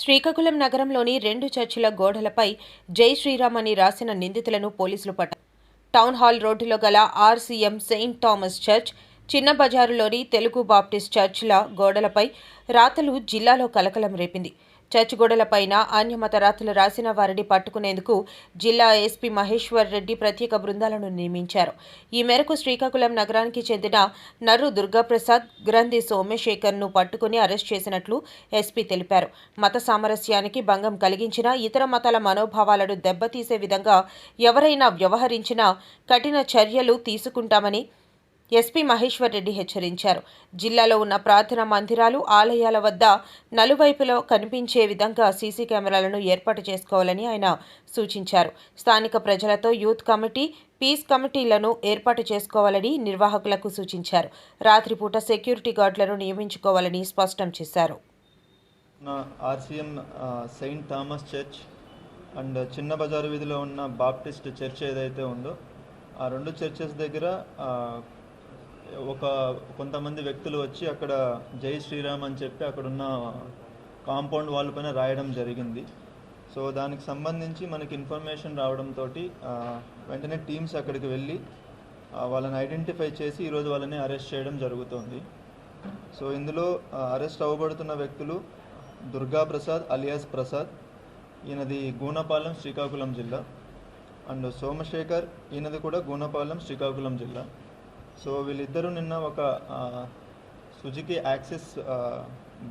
శ్రీకాకుళం నగరంలోని రెండు చర్చిల గోడలపై జై శ్రీరామ్ అని రాసిన నిందితులను పోలీసులు పట్టారు టౌన్ హాల్ రోడ్డులో గల ఆర్సీఎం సెయింట్ థామస్ చర్చ్ చిన్న బజారులోని తెలుగు బాప్టిస్ట్ చర్చిల గోడలపై రాతలు జిల్లాలో కలకలం రేపింది. చర్చ్ గోడలపైన రాసిన వారిని పట్టుకునేందుకు జిల్లా ఎస్పీ మహేశ్వర్ రెడ్డి ప్రత్యేక బృందాలను నియమించారు. ఈ మేరకు శ్రీకాకుళం నగరానికి చెందిన నర్రు దుర్గాప్రసాద్ గ్రంథి సోమశేఖర్ను పట్టుకుని అరెస్ట్ చేసినట్లు ఎస్పీ తెలిపారు. మత సామరస్యానికి భంగం కలిగించిన ఇతర మతాల మనోభావాలను దెబ్బతీసే విధంగా ఎవరైనా వ్యవహరించినా కఠిన చర్యలు తీసుకుంటామని ఎస్పీ మహేశ్వర్ రెడ్డి హెచ్చరించారు. జిల్లాలో ఉన్న ప్రార్థనా మందిరాలు ఆలయాల వద్ద నలువైపులో కనిపించే విధంగా సీసీ కెమెరాలను ఏర్పాటు చేసుకోవాలని ఆయన సూచించారు. స్థానిక ప్రజలతో యూత్ కమిటీ పీస్ కమిటీలను ఏర్పాటు చేసుకోవాలని నిర్వాహకులకు సూచించారు. రాత్రిపూట సెక్యూరిటీ గార్డులను నియమించుకోవాలని స్పష్టం చేశారు. RCM Saint Thomas church and చిన్న బజారు వీధిలో ఉన్న బాప్టిస్ట్ చర్చ్ ఏదైతే ఉందో ఆ రెండు చర్చెస్ దగ్గర ఒక కొంతమంది వ్యక్తులు వచ్చి అక్కడ జై శ్రీరామ్ అని చెప్పి అక్కడున్న కాంపౌండ్ వాళ్ళ పైన రాయడం జరిగింది. సో దానికి సంబంధించి మనకి ఇన్ఫర్మేషన్ రావడంతో వెంటనే టీమ్స్ అక్కడికి వెళ్ళి వాళ్ళని ఐడెంటిఫై చేసి ఈరోజు వాళ్ళని అరెస్ట్ చేయడం జరుగుతోంది. సో ఇందులో అరెస్ట్ అవ్వబడుతున్న వ్యక్తులు దుర్గా ప్రసాద్ అలియాస్ ప్రసాద్ ఈయనది గూనపాలెం శ్రీకాకుళం జిల్లా. అండ్ సోమశేఖర్ ఈయనది కూడా గూనపాలెం శ్రీకాకుళం జిల్లా. సో వీళ్ళిద్దరూ నిన్న ఒక సుజుకి యాక్సిస్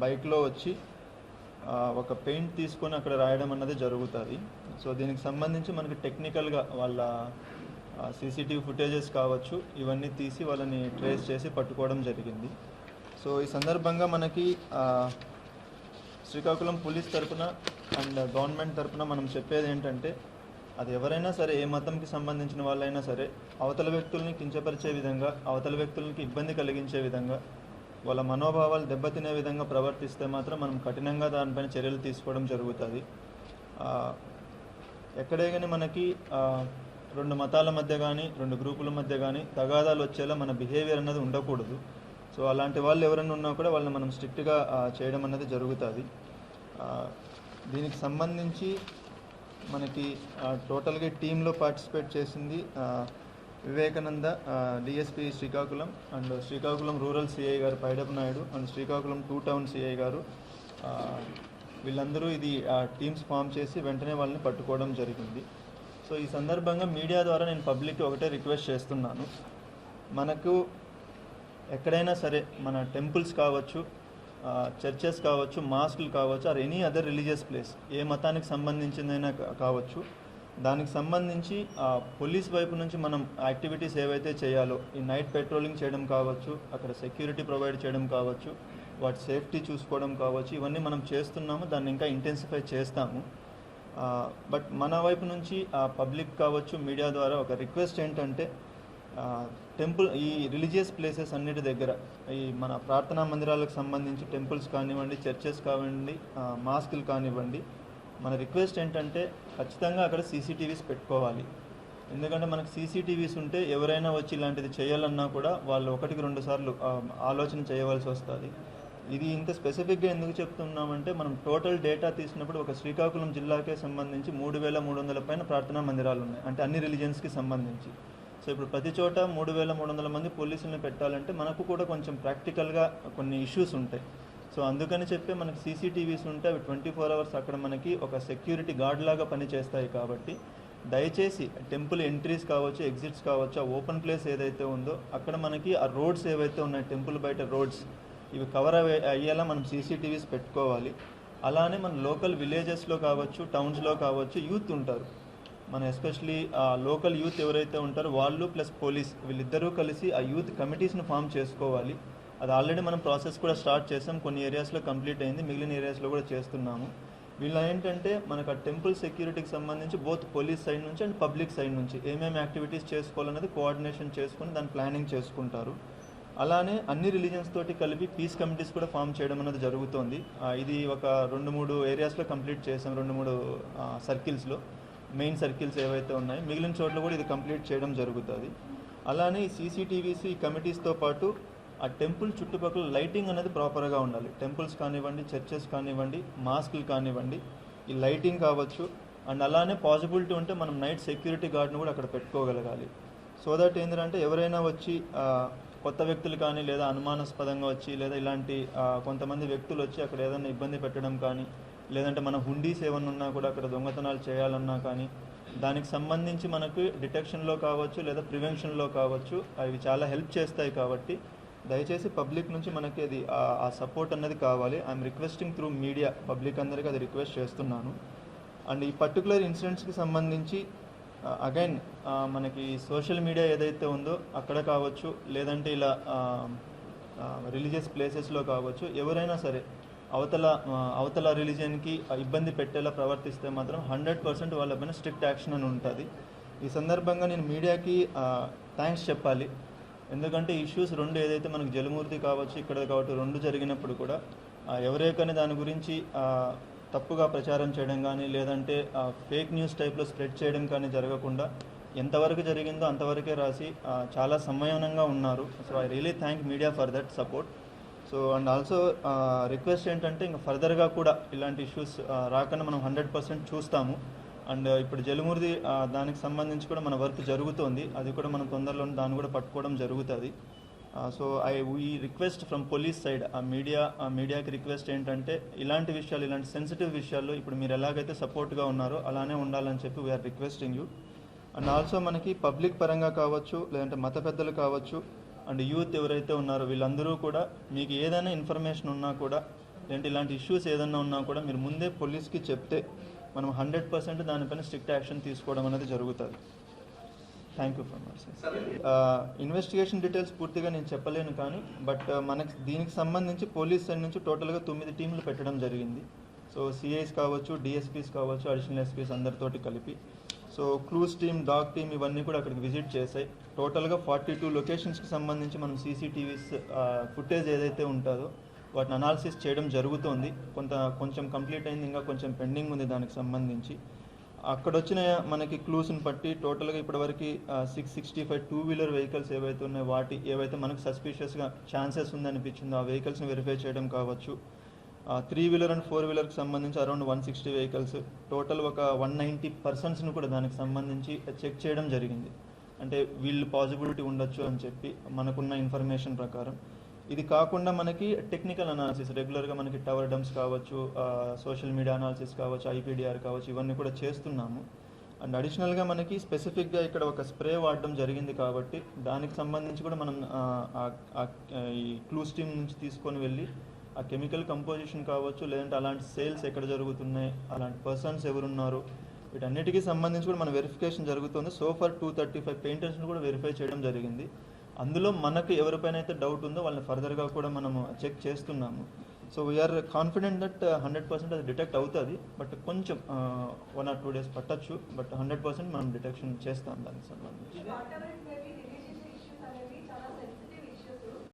బైక్లో వచ్చి ఒక పెయింట్ తీసుకొని అక్కడ రాయడం అన్నది జరుగుతుంది. సో దీనికి సంబంధించి మనకి టెక్నికల్గా వాళ్ళ సీసీటీవీ ఫుటేజెస్ కావచ్చు ఇవన్నీ తీసి వాళ్ళని ట్రేస్ చేసి పట్టుకోవడం జరిగింది. సో ఈ సందర్భంగా మనకి శ్రీకాకుళం పోలీస్ తరఫున అండ్ గవర్నమెంట్ తరఫున మనం చెప్పేది ఏంటంటే అది ఎవరైనా సరే ఏ మతంకి సంబంధించిన వాళ్ళైనా సరే అవతల వ్యక్తుల్ని కించపరిచే విధంగా అవతల వ్యక్తులకి ఇబ్బంది కలిగించే విధంగా వాళ్ళ మనోభావాలు దెబ్బతినే విధంగా ప్రవర్తిస్తే మాత్రం మనం కఠినంగా దానిపైన చర్యలు తీసుకోవడం జరుగుతుంది. ఎక్కడే కానీ మనకి రెండు మతాల మధ్య కానీ రెండు గ్రూపుల మధ్య కానీ తగాదాలు వచ్చేలా మన బిహేవియర్ అన్నది ఉండకూడదు. సో అలాంటి వాళ్ళు ఎవరైనా ఉన్నా కూడా వాళ్ళని మనం స్ట్రిక్ట్గా చేయడం అన్నది జరుగుతుంది. దీనికి సంబంధించి మనకి టోటల్గా టీంలో పార్టిసిపేట్ చేసింది Vivekananda DSP Srikakulam and Srikakulam rural CI garu Paidap Naidu and Srikakulam two town CI garu వీళ్ళందరూ ఇది టీమ్స్ ఫామ్ చేసి వెంటనే వాళ్ళని పట్టుకోవడం జరిగింది. సో ఈ సందర్భంగా మీడియా ద్వారా నేను పబ్లిక్ ఒకటే రిక్వెస్ట్ చేస్తున్నాను. మనకు ఎక్కడైనా సరే మన టెంపుల్స్ కావచ్చు చర్చెస్ కావచ్చు మాస్కులు కావచ్చు or any other religious place ఏ మతానికి సంబంధించిందైనా కావచ్చు. దానికి సంబంధించి ఆ, పోలీస్ వైపు నుంచి మనం యాక్టివిటీస్ ఏవైతే చేయాలో ఈ నైట్ పెట్రోలింగ్ చేయడం కావచ్చు అక్కడ సెక్యూరిటీ ప్రొవైడ్ చేయడం కావచ్చు వాటి సేఫ్టీ చూసుకోవడం కావచ్చు ఇవన్నీ మనం చేస్తున్నాము దాన్ని ఇంకా ఇంటెన్సిఫై చేస్తాము. బట్ మన వైపు నుంచి ఆ పబ్లిక్ కావచ్చు మీడియా ద్వారా ఒక రిక్వెస్ట్ ఏంటంటే టెంపుల్ ఈ రిలీజియస్ ప్లేసెస్ అన్నిటి దగ్గర ఈ మన ప్రార్థనా మందిరాలకు సంబంధించి టెంపుల్స్ కానివ్వండి చర్చెస్ కానివ్వండి మాస్కులు కానివ్వండి మన రిక్వెస్ట్ ఏంటంటే ఖచ్చితంగా అక్కడ సీసీటీవీస్ పెట్టుకోవాలి. ఎందుకంటే మనకు సీసీటీవీస్ ఉంటే ఎవరైనా వచ్చి ఇలాంటిది చేయాలన్నా కూడా వాళ్ళు ఒకటికి రెండు సార్లు ఆలోచన చేయవలసి వస్తుంది. ఇది ఇంత స్పెసిఫిక్గా ఎందుకు చెప్తున్నామంటే మనం టోటల్ డేటా తీసినప్పుడు ఒక శ్రీకాకుళం జిల్లాకే సంబంధించి మూడు వేల మూడు వందల పైన ప్రార్థనా మందిరాలు ఉన్నాయి. అంటే అన్ని రిలీజియన్స్కి సంబంధించి. సో ఇప్పుడు ప్రతి చోట మూడు వేల మూడు వందల మంది పోలీసులను పెట్టాలంటే మనకు కూడా కొంచెం ప్రాక్టికల్గా కొన్ని ఇష్యూస్ ఉంటాయి. సో అందుకని చెప్పి మనకి సీసీటీవీస్ ఉంటే అవి ట్వంటీ ఫోర్ అవర్స్ అక్కడ మనకి ఒక సెక్యూరిటీ గార్డ్ లాగా పనిచేస్తాయి కాబట్టి దయచేసి టెంపుల్ ఎంట్రీస్ కావచ్చు ఎగ్జిట్స్ కావచ్చు ఆ ఓపెన్ ప్లేస్ ఏదైతే ఉందో అక్కడ మనకి ఆ రోడ్స్ ఏవైతే ఉన్నాయి టెంపుల్ బయట రోడ్స్ ఇవి కవర్ అయ్యేలా మనం సీసీటీవీస్ పెట్టుకోవాలి. అలానే మన లోకల్ విలేజెస్లో కావచ్చు టౌన్స్లో కావచ్చు యూత్ ఉంటారు. మన ఎస్పెషలీ ఆ లోకల్ యూత్ ఎవరైతే ఉంటారో వాళ్ళు ప్లస్ పోలీస్ వీళ్ళిద్దరూ కలిసి ఆ యూత్ కమిటీస్ని ఫామ్ చేసుకోవాలి. అది ఆల్రెడీ మనం ప్రాసెస్ కూడా స్టార్ట్ చేసాం. కొన్ని ఏరియాస్లో కంప్లీట్ అయింది. మిగిలిన ఏరియాస్లో కూడా చేస్తున్నాము. వీళ్ళు ఏంటంటే మనకు ఆ టెంపుల్ సెక్యూరిటీకి సంబంధించి బోత్ పోలీస్ సైడ్ నుంచి అండ్ పబ్లిక్ సైడ్ నుంచి ఏమేమి యాక్టివిటీస్ చేసుకోవాలనేది కోఆర్డినేషన్ చేసుకుని దాని ప్లానింగ్ చేసుకుంటారు. అలానే అన్ని రిలీజన్స్ తోటి కలిపి పీస్ కమిటీస్ కూడా ఫామ్ చేయడం అనేది జరుగుతోంది. ఇది ఒక రెండు మూడు ఏరియాస్లో కంప్లీట్ చేసాం. రెండు మూడు సర్కిల్స్లో మెయిన్ సర్కిల్స్ ఏవైతే ఉన్నాయో మిగిలిన చోట్ల కూడా ఇది కంప్లీట్ చేయడం జరుగుతుంది. అలానే ఈ సీసీటీవీస్ ఈ కమిటీస్తో పాటు ఆ టెంపుల్ చుట్టుపక్కల లైటింగ్ అనేది ప్రాపర్గా ఉండాలి. టెంపుల్స్ కానివ్వండి చర్చెస్ కానివ్వండి మాస్కులు కానివ్వండి ఈ లైటింగ్ కావచ్చు. అండ్ అలానే పాసిబిలిటీ ఉంటే మనం నైట్ సెక్యూరిటీ గార్డ్ని కూడా అక్కడ పెట్టుకోగలగాలి. సో దట్ ఏంటంటే ఎవరైనా వచ్చి కొత్త వ్యక్తులు కానీ లేదా అనుమానాస్పదంగా వచ్చి లేదా ఇలాంటి కొంతమంది వ్యక్తులు వచ్చి అక్కడ ఏదైనా ఇబ్బంది పెట్టడం కానీ లేదంటే మన హుండీస్ ఏమన్నా ఉన్నా కూడా అక్కడ దొంగతనాలు చేయాలన్నా కానీ దానికి సంబంధించి మనకు డిటెక్షన్లో కావచ్చు లేదా ప్రివెన్షన్లో కావచ్చు అవి చాలా హెల్ప్ చేస్తాయి కాబట్టి దయచేసి పబ్లిక్ నుంచి మనకి అది ఆ- సపోర్ట్ అన్నది కావాలి. I'm requesting through media public అందరికీ అది రిక్వెస్ట్ చేస్తున్నాను. అండ్ ఈ పర్టికులర్ ఇన్సిడెంట్స్కి సంబంధించి అగైన్ మనకి సోషల్ మీడియా ఏదైతే ఉందో అక్కడ కావచ్చు లేదంటే ఇలా రిలీజియస్ ప్లేసెస్లో కావచ్చు ఎవరైనా సరే అవతల అవతల రిలీజియన్కి ఇబ్బంది పెట్టేలా ప్రవర్తిస్తే మాత్రం హండ్రెడ్ పర్సెంట్ వాళ్ళపైన స్ట్రిక్ట్ యాక్షన్ అని ఉంటుంది. ఈ సందర్భంగా నేను మీడియాకి థ్యాంక్స్ చెప్పాలి. ఎందుకంటే ఇష్యూస్ రెండు ఏదైతే మనకు జలమూర్తి కావచ్చు ఇక్కడ కావచ్చు రెండు జరిగినప్పుడు కూడా ఆ, ఎవరే కానీ దాని గురించి తప్పుగా ప్రచారం చేయడం కానీ లేదంటే ఫేక్ న్యూస్ టైప్లో స్ప్రెడ్ చేయడం కానీ జరగకుండా ఎంతవరకు జరిగిందో అంతవరకే రాసి చాలా సంయమనంగా ఉన్నారు. So I really thank media for that support. So and also request ఏంటంటే ఇంకా ఫర్దర్గా కూడా ఇలాంటి ఇష్యూస్ uh, రాకుండా మనం హండ్రెడ్ పర్సెంట్ చూస్తాము. అండ్ uh, ఇప్పుడు జలుమూరిది uh, దానికి సంబంధించి కూడా మన వర్క్ జరుగుతోంది. అది కూడా మనం తొందరలో దాన్ని కూడా పట్టుకోవడం జరుగుతుంది. సో ఐ ఈ రిక్వెస్ట్ ఫ్రమ్ పోలీస్ సైడ్ ఆ మీడియా ఆ మీడియాకి రిక్వెస్ట్ ఏంటంటే ఇలాంటి విషయాలు ఇలాంటి సెన్సిటివ్ విషయాల్లో ఇప్పుడు మీరు ఎలాగైతే సపోర్ట్గా ఉన్నారో అలానే ఉండాలని చెప్పి we're requesting you and also మనకి పబ్లిక్ పరంగా కావచ్చు లేదంటే మత పెద్దలు కావచ్చు అండ్ యూత్ ఎవరైతే ఉన్నారో వీళ్ళందరూ కూడా మీకు ఏదైనా ఇన్ఫర్మేషన్ ఉన్నా కూడా లేదంటే ఇలాంటి ఇష్యూస్ ఏదైనా ఉన్నా కూడా మీరు ముందే పోలీస్కి చెప్తే మనం హండ్రెడ్ పర్సెంట్ దానిపైన స్ట్రిక్ట్ యాక్షన్ తీసుకోవడం అనేది జరుగుతుంది. Thank you for much investigation details పూర్తిగా నేను చెప్పలేను కానీ బట్ మనకి దీనికి సంబంధించి పోలీస్ సైడ్ నుంచి టోటల్గా తొమ్మిది టీంలు పెట్టడం జరిగింది. సో సిఐస్ కావచ్చు డిఎస్పీస్ కావచ్చు అడిషనల్ ఎస్పీస్ అందరితోటి కలిపి. So clues team dog team ఇవన్నీ కూడా అక్కడికి విజిట్ చేశాయి టోటల్గా ఫార్టీ టూ లొకేషన్స్కి సంబంధించి మనం సీసీటీవీస్ ఫుటేజ్ ఏదైతే ఉంటుందో వాటిని అనాలిసిస్ చేయడం జరుగుతోంది. కొంత కొంచెం కంప్లీట్ అయింది ఇంకా కొంచెం పెండింగ్ ఉంది దానికి సంబంధించి. అక్కడ వచ్చిన మనకి క్లూస్ని బట్టి టోటల్గా ఇప్పటివరకు six sixty five two wheeler vehicles ఏవైతే ఉన్నాయో వాటి ఏవైతే మనకు సస్పీషియస్గా ఛాన్సెస్ ఉందనిపించిందో ఆ వెహికల్స్ని వెరిఫై చేయడం కావచ్చు. త్రీ వీలర్ అండ్ ఫోర్ వీలర్కి సంబంధించి around one sixty vehicles total ఒక వన్ నైంటీ పర్సన్స్ని కూడా దానికి సంబంధించి చెక్ చేయడం జరిగింది. అంటే వీళ్ళు పాసిబిలిటీ ఉండొచ్చు అని చెప్పి మనకున్న ఇన్ఫర్మేషన్ ప్రకారం. ఇది కాకుండా మనకి టెక్నికల్ అనాలిసిస్ రెగ్యులర్గా మనకి టవర్ డమ్స్ కావచ్చు సోషల్ మీడియా అనాలిసిస్ కావచ్చు ఐపీడిఆర్ కావచ్చు ఇవన్నీ కూడా చేస్తున్నాము. అండ్ అడిషనల్గా మనకి స్పెసిఫిక్గా ఇక్కడ ఒక స్ప్రే వాడడం జరిగింది కాబట్టి దానికి సంబంధించి కూడా మనం ఈ క్లూస్ టీమ్ నుంచి తీసుకొని వెళ్ళి ఆ కెమికల్ కంపోజిషన్ కావచ్చు లేదంటే అలాంటి సేల్స్ ఎక్కడ జరుగుతున్నాయి అలాంటి పర్సన్స్ ఎవరున్నారు వీటన్నిటికీ సంబంధించి కూడా మన వెరిఫికేషన్ జరుగుతుంది. So for two thirty five పెయింటర్స్ని కూడా వెరిఫై చేయడం జరిగింది. అందులో మనకు ఎవరిపైన అయితే డౌట్ ఉందో వాళ్ళని ఫర్దర్గా కూడా మనము చెక్ చేస్తున్నాము. So we're confident that hundred percent అది డిటెక్ట్ అవుతుంది. బట్ కొంచెం వన్ ఆర్ టూ డేస్ పట్టచ్చు. బట్ హండ్రెడ్ పర్సెంట్ మనం డిటెక్షన్ చేస్తాం దానికి సంబంధించి.